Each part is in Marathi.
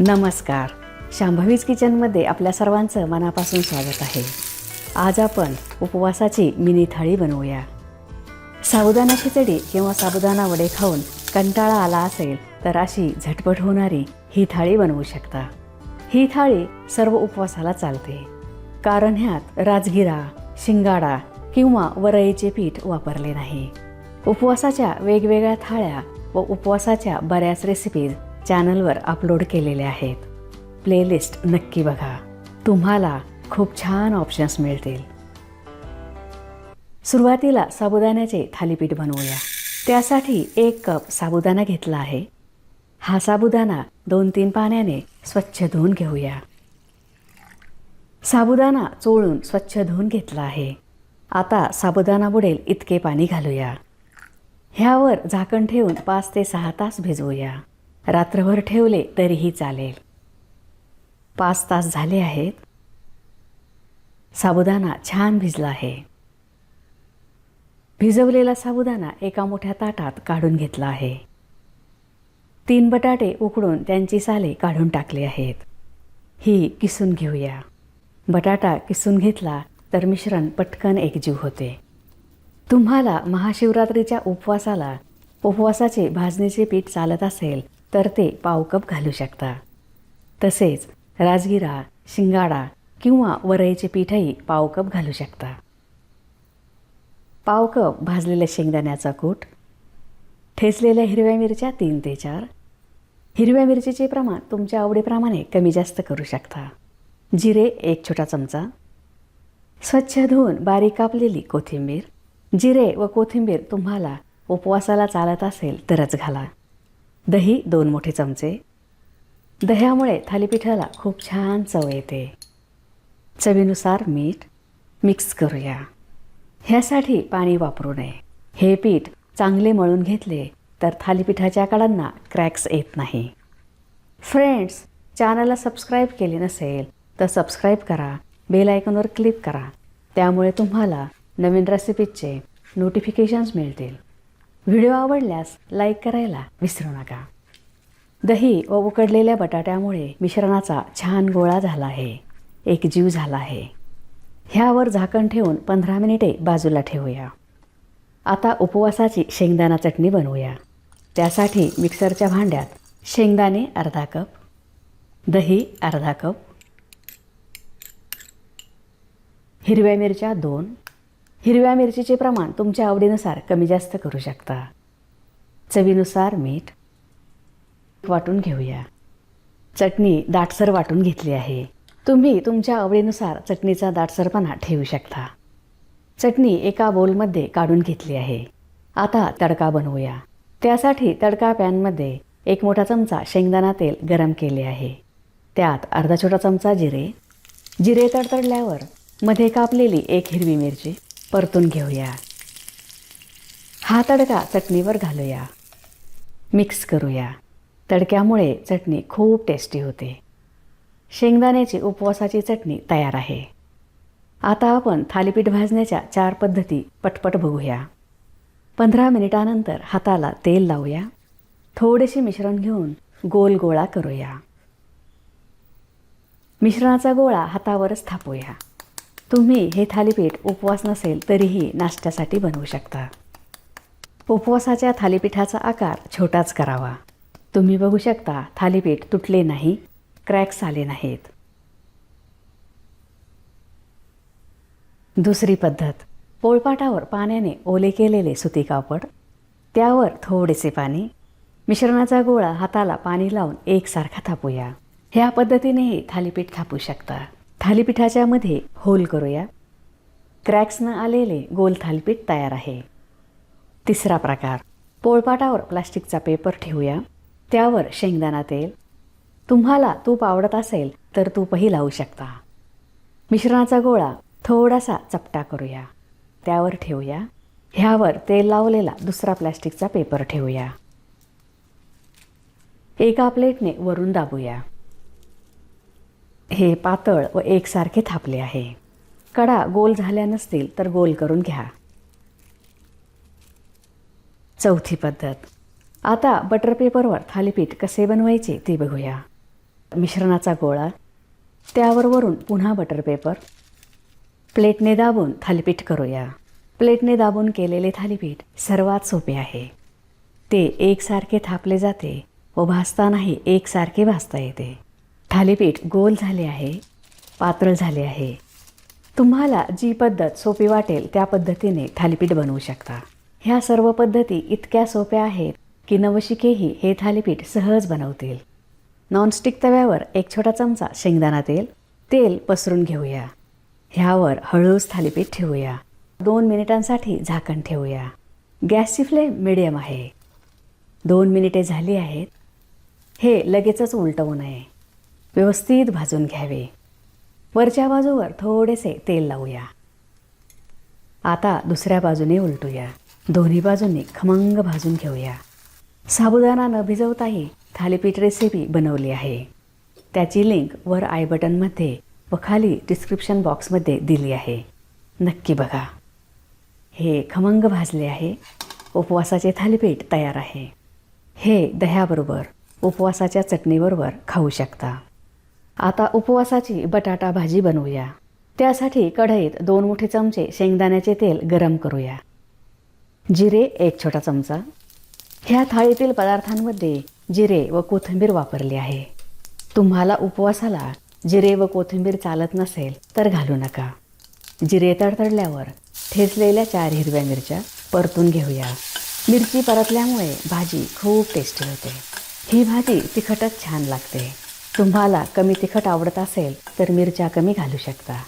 नमस्कार. शांभवीज किचनमध्ये आपल्या सर्वांचं मनापासून स्वागत आहे. आज आपण उपवासाची मिनी थाळी बनवूया. साबुदाणा खिचडी किंवा साबुदाणा वडे खाऊन कंटाळा आला असेल तर अशी झटपट होणारी ही थाळी बनवू शकता. ही थाळी सर्व उपवासाला चालते. कारण ह्यात राजगिरा शिंगाडा किंवा वरईचे पीठ वापरले नाही. उपवासाच्या वेगवेगळ्या थाळ्या व उपवासाच्या बऱ्याच रेसिपीज चॅनलवर अपलोड केलेले आहेत. प्लेलिस्ट नक्की बघा. तुम्हाला खूप छान ऑप्शन्स मिळतील. सुरुवातीला साबुदाण्याचे थालीपीठ बनवूया. त्यासाठी एक कप साबुदाणा घेतला आहे. हा साबुदाणा दोन तीन पाण्याने स्वच्छ धुवून घेऊया. साबुदाणा चोळून स्वच्छ धुवून घेतला आहे. आता साबुदाणा बुडेल इतके पाणी घालूया. ह्यावर झाकण ठेवून पाच ते सहा तास भिजवूया. रात्रभर ठेवले तरीही चालेल. पाच तास झाले आहेत. साबुदाणा छान भिजला आहे. भिजवलेला साबुदाणा एका मोठ्या ताटात काढून घेतला आहे. तीन बटाटे उकडून त्यांची साले काढून टाकली आहेत. ही किसून घेऊया. बटाटा किसून घेतला तर मिश्रण पटकन एकजीव होते. तुम्हाला महाशिवरात्रीच्या उपवासाला उपवासाचे भाजणीचे पीठ चालत असेल तर ते पावकप घालू शकता. तसेच राजगिरा शिंगाडा किंवा वरईचे पीठही पावकप घालू शकता. पावकप भाजलेल्या शेंगदाण्याचा कूट ठेचलेल्या हिरव्या मिरच्या तीन ते चार. हिरव्या मिरचीचे प्रमाण तुमच्या आवडीप्रमाणे कमी जास्त करू शकता. जिरे एक छोटा चमचा. स्वच्छ धुवून बारीक कापलेली कोथिंबीर. जिरे व कोथिंबीर तुम्हाला उपवासाला चालत असेल तरच घाला. दही दोन मोठे चमचे. दह्यामुळे थालीपीठाला खूप छान चव येते. चवीनुसार मीठ मिक्स करूया. ह्यासाठी पाणी वापरू नये. हे पीठ चांगले मळून घेतले तर थालीपीठाच्या कडांना क्रॅक्स येत नाही. फ्रेंड्स चॅनलला सबस्क्राईब केले नसेल तर सबस्क्राईब करा बेल आयकॉनवर क्लिक करा. त्यामुळे तुम्हाला नवीन रेसिपीजचे नोटिफिकेशन्स मिळतील. व्हिडिओ आवडल्यास लाईक करायला विसरू नका. दही व उकडलेल्या बटाट्यामुळे मिश्रणाचा छान गोळा झाला आहे. एक जीव झाला आहे. ह्यावर झाकण ठेवून पंधरा मिनिटे बाजूला ठेवूया. आता उपवासाची शेंगदाणा चटणी बनवूया. त्यासाठी मिक्सरच्या भांड्यात शेंगदाणे अर्धा कप दही अर्धा कप हिरव्या मिरच्या दोन हिरव्या मिरचीचे प्रमाण तुमच्या आवडीनुसार कमी जास्त करू शकता. चवीनुसार मीठ वाटून घेऊया. चटणी दाटसर वाटून घेतली आहे. तुम्ही तुमच्या आवडीनुसार चटणीचा दाटसरपणा ठेवू शकता. चटणी एका बोलमध्ये काढून घेतली आहे. आता तडका बनवूया. त्यासाठी तडका पॅनमध्ये एक मोठा चमचा शेंगदाणा तेल गरम केले आहे. त्यात अर्धा छोटा चमचा जिरे. जिरे तडतडल्यावर मध्ये कापलेली एक हिरवी मिरची. परतून घेऊया. हा तडका चटणीवर घालूया. मिक्स करूया. तडक्यामुळे चटणी खूप टेस्टी होते. शेंगदाण्याची उपवासाची चटणी तयार आहे. आता आपण थालीपीठ भाजण्याच्या चार पद्धती पटपट बघूया. पंधरा मिनिटानंतर हाताला तेल लावूया. थोडेसे मिश्रण घेऊन गोल गोळा करूया. मिश्रणाचा गोळा हातावरच थापूया तुम्ही हे थालीपीठ उपवास नसेल तरीही नाश्त्यासाठी बनवू शकता. उपवासाच्या थालीपीठाचा आकार छोटाच करावा. तुम्ही बघू शकता थालीपीठ तुटले नाही क्रॅक्स आले नाहीत. दुसरी पद्धत. पोळपाटावर पाण्याने ओले केलेले सुती कापड त्यावर थोडेसे पाणी मिश्रणाचा गोळा हाताला पाणी लावून एकसारखा थापूया. ह्या पद्धतीनेही थालीपीठ थापू शकता. थालीपीठाच्या मध्ये होल करूया. क्रॅक्स न आलेले गोल थालीपीठ तयार आहे. तिसरा प्रकार. पोळपाटावर प्लास्टिकचा पेपर ठेवूया. त्यावर शेंगदाणा तेल. तुम्हाला तूप आवडत असेल तर तूपही लावू शकता. मिश्रणाचा गोळा थोडासा चपटा करूया. त्यावर ठेवूया. ह्यावर तेल लावलेला दुसरा प्लॅस्टिकचा पेपर ठेवूया. एका प्लेटने वरून दाबूया. हे पातळ व एकसारखे थापले आहे. कडा गोल झाल्या नसतील तर गोल करून घ्या. चौथी पद्धत. आता बटर पेपरवर थालीपीठ कसे बनवायचे ते बघूया. मिश्रणाचा गोळा. त्यावर वरून पुन्हा बटर पेपर प्लेटने दाबून थालीपीठ करूया. प्लेटने दाबून केलेले थालीपीठ सर्वात सोपे आहे. ते एकसारखे थापले जाते व भाजतानाही एकसारखे भाजता येते. थालीपीठ गोल झाले आहे पातळ झाले आहे. तुम्हाला जी पद्धत सोपी वाटेल त्या पद्धतीने थालीपीठ बनवू शकता. ह्या सर्व पद्धती इतक्या सोप्या आहेत की नवशिकेही हे थालीपीठ सहज बनवतील. नॉनस्टिक तव्यावर एक छोटा चमचा शेंगदाणा तेल तेल पसरून घेऊया. ह्यावर हळूच थालीपीठ ठेवूया. दोन मिनिटांसाठी झाकण ठेवूया. गॅसची फ्लेम मिडियम आहे. दोन मिनिटे झाली आहेत. हे लगेचच उलटवू नये. व्यवस्थित भाजून घ्यावे. वरच्या बाजूवर थोडेसे तेल लावूया. आता दुसऱ्या बाजूने उलटूया. दोन्ही बाजूंनी खमंग भाजून घेऊया. साबुदाणा न भिजवताही थालीपीठ रेसिपी बनवली आहे. त्याची लिंक वर आय बटनमध्ये व खाली डिस्क्रिप्शन बॉक्समध्ये दिली आहे. नक्की बघा. हे खमंग भाजले आहे. उपवासाचे थालीपीठ तयार आहे. हे दह्याबरोबर उपवासाच्या चटणीबरोबर खाऊ शकता. आता उपवासाची बटाटा भाजी बनवूया. त्यासाठी कढईत दोन मोठे चमचे शेंगदाण्याचे तेल गरम करूया. जिरे एक छोटा चमचा. ह्या थाळीतील पदार्थांमध्ये जिरे व कोथिंबीर वापरली आहे. तुम्हाला उपवासाला जिरे व कोथिंबीर चालत नसेल तर घालू नका. जिरे तडतडल्यावर ठेचलेल्या चार हिरव्या मिरच्या परतून घेऊया. मिरची परतल्यामुळे भाजी खूप टेस्टी होते. ही भाजी तिखटच छान लागते. तुम्हाला कमी तिखट आवडत असेल तर मिरच्या कमी घालू शकता.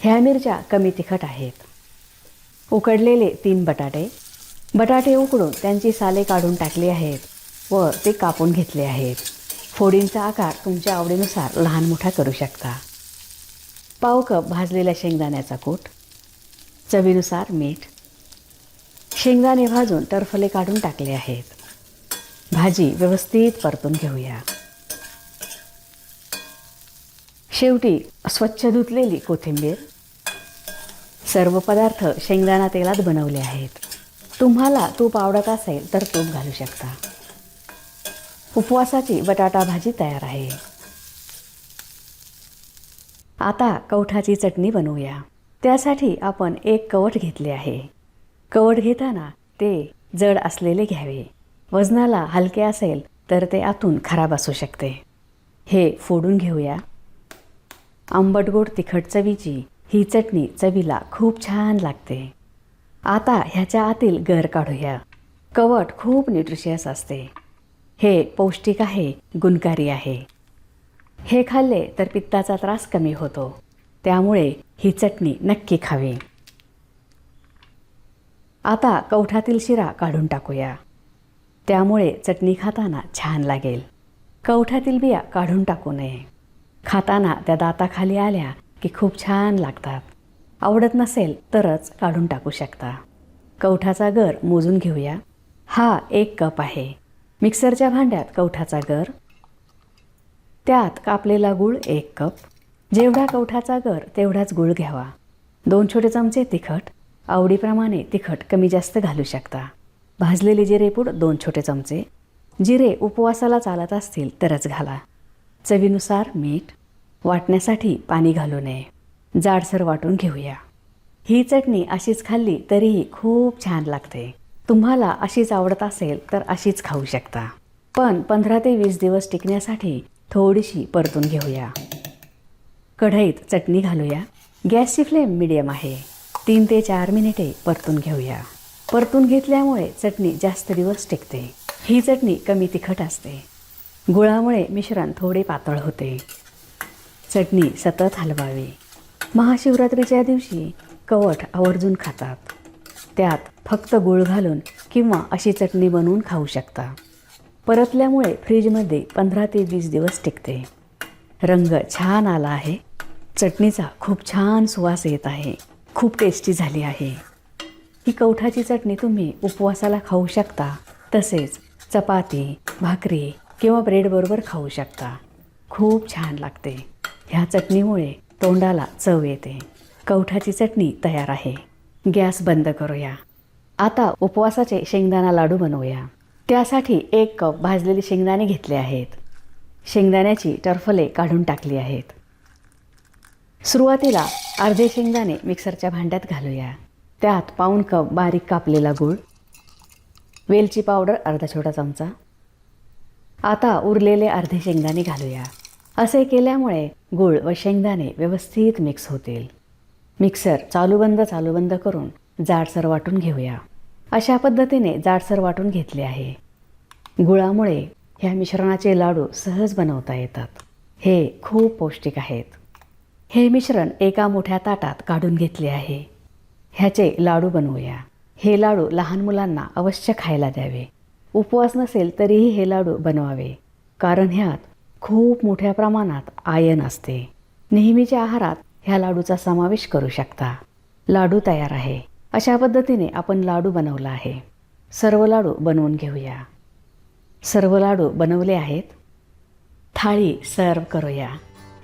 ह्या मिरच्या कमी तिखट आहेत. उकडलेले तीन बटाटे. बटाटे उकडून त्यांची साले काढून टाकली आहेत व ते कापून घेतले आहेत. फोडींचा आकार तुमच्या आवडीनुसार लहान मोठा करू शकता. पाव कप भाजलेल्या शेंगदाण्याचा कूट. चवीनुसार मीठ. शेंगदाणे भाजून टरफले काढून टाकले आहेत. भाजी व्यवस्थित परतून घेऊया. शेवटी स्वच्छ धुतलेली कोथिंबीर. सर्व पदार्थ शेंगदाणा तेलात बनवले आहेत. तुम्हाला तूप आवडत असेल तर तूप घालू शकता. उपवासाची बटाटा भाजी तयार आहे. आता कवठाची चटणी बनवूया. त्यासाठी आपण एक कवट घेतले आहे. कवट घेताना ते जड असलेले घ्यावे. वजनाला हलके असेल तर ते आतून खराब असू शकते. हे फोडून घेऊया. आंबट गोड तिखट चवीची. ही चटणी चवीला खूप छान लागते. आता ह्याच्या आतील गर काढूया. कवट खूप न्यूट्रिशियस असते. हे पौष्टिक आहे गुणकारी आहे. हे खाल्ले तर पित्ताचा त्रास कमी होतो. त्यामुळे ही चटणी नक्की खावी. आता कवठातील शिरा काढून टाकूया. त्यामुळे चटणी खाताना छान लागेल. कवठातील बिया काढून टाकू नये. खाताना त्या दाताखाली आल्या की खूप छान लागतात. आवडत नसेल तरच काढून टाकू शकता. कवठाचा गर मोजून घेऊया. हा एक कप आहे. मिक्सरच्या भांड्यात कवठाचा गर. त्यात कापलेला गूळ एक कप. जेवढा कवठाचा गर तेवढाच गूळ घ्यावा. दोन छोटे चमचे तिखट. आवडीप्रमाणे तिखट कमी जास्त घालू शकता. भाजलेले जिरेपूड दोन छोटे चमचे. जिरे उपवासाला चालत असतील तरच घाला. चवीनुसार मीठ वाटण्यासाठी पाणी घालू नये. जाडसर वाटून घेऊया. ही चटणी अशीच खाल्ली तरीही खूप छान लागते. तुम्हाला अशीच आवडत असेल तर अशीच खाऊ शकता. पण पंधरा ते वीस दिवस टिकण्यासाठी थोडीशी परतून घेऊया. कढईत चटणी घालूया. गॅसची फ्लेम मिडियम आहे. तीन ते चार मिनिटे परतून घेऊया. परतून घेतल्यामुळे चटणी जास्त दिवस टिकते. ही चटणी कमी तिखट असते. गुळामुळे मिश्रण थोडे पातळ होते. चटणी सतत हलवावी. महाशिवरात्रीच्या दिवशी कवट आवर्जून खातात. त्यात फक्त गूळ घालून किंवा अशी चटणी बनवून खाऊ शकता. परतल्यामुळे फ्रीजमध्ये पंधरा ते वीस दिवस टिकते. रंग छान आला आहे. चटणीचा खूप छान सुवास येत आहे. खूप टेस्टी झाली आहे. ही कवठाची चटणी तुम्ही उपवासाला खाऊ शकता. तसेच चपाती भाकरी किंवा ब्रेडबरोबर खाऊ शकता. खूप छान लागते. ह्या चटणीमुळे तोंडाला चव येते. कवठाची चटणी तयार आहे. गॅस बंद करूया. आता उपवासाचे शेंगदाणा लाडू बनवूया. त्यासाठी एक कप भाजलेले शेंगदाणे घेतले आहेत. शेंगदाण्याची टरफले काढून टाकली आहेत. सुरुवातीला अर्धे शेंगदाणे मिक्सरच्या भांड्यात घालूया. त्यात पाऊण कप बारीक कापलेला गूळ वेलची पावडर अर्धा छोटा चमचा आता उरलेले अर्धे शेंगदाणे घालूया. असे केल्यामुळे गूळ व शेंगदाणे व्यवस्थित मिक्स होतील. मिक्सर चालूबंद चालूबंद करून जाडसर वाटून घेऊया. अशा पद्धतीने जाडसर वाटून घेतले आहे. गुळामुळे ह्या मिश्रणाचे लाडू सहज बनवता येतात. हे खूप पौष्टिक आहेत. हे मिश्रण एका मोठ्या ताटात काढून घेतले आहे. ह्याचे लाडू बनवूया. हे लाडू लहान मुलांना अवश्य खायला द्यावे. उपवास नसेल तरीही हे लाडू बनवावे. कारण ह्यात खूप मोठ्या प्रमाणात आयन असते. नेहमीच्या आहारात ह्या लाडूचा समावेश करू शकता. लाडू तयार आहे. अशा पद्धतीने आपण लाडू बनवला आहे. सर्व लाडू बनवून घेऊया. सर्व लाडू बनवले आहेत. थाळी सर्व करूया.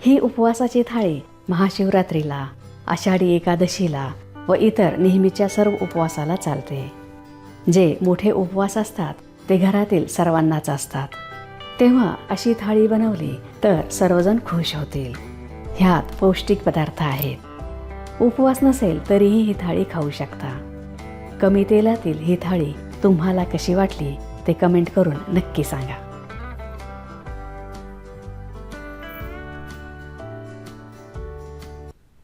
ही उपवासाची थाळी महाशिवरात्रीला आषाढी एकादशीला व इतर नेहमीच्या सर्व उपवासाला चालते. जे मोठे उपवास असतात ते घरातील सर्वांनाच असतात. तेव्हा अशी थाळी बनवली तर सर्वजण खुश होतील. ह्यात पौष्टिक पदार्थ आहेत. उपवास नसेल तरीही ही थाळी खाऊ शकता. कमी तेलातील ही थाळी तुम्हाला कशी वाटली ते कमेंट करून नक्की सांगा.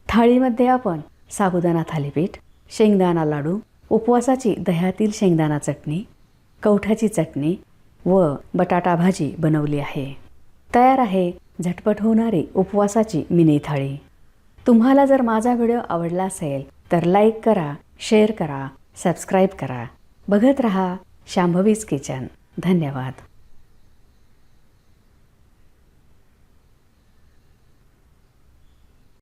थाळीमध्ये आपण साबुदाणा थालीपीठ शेंगदाणा लाडू उपवासाची दह्यातील शेंगदाणा चटणी कवठाची चटणी व बटाटा भाजी बनवली आहे. तयार आहे झटपट होणारी उपवासाची मिनी थाळी. तुम्हाला जर माझा व्हिडिओ आवडला असेल तर लाईक करा शेअर करा सबस्क्राईब करा. बघत रहा शांभवीज किचन. धन्यवाद.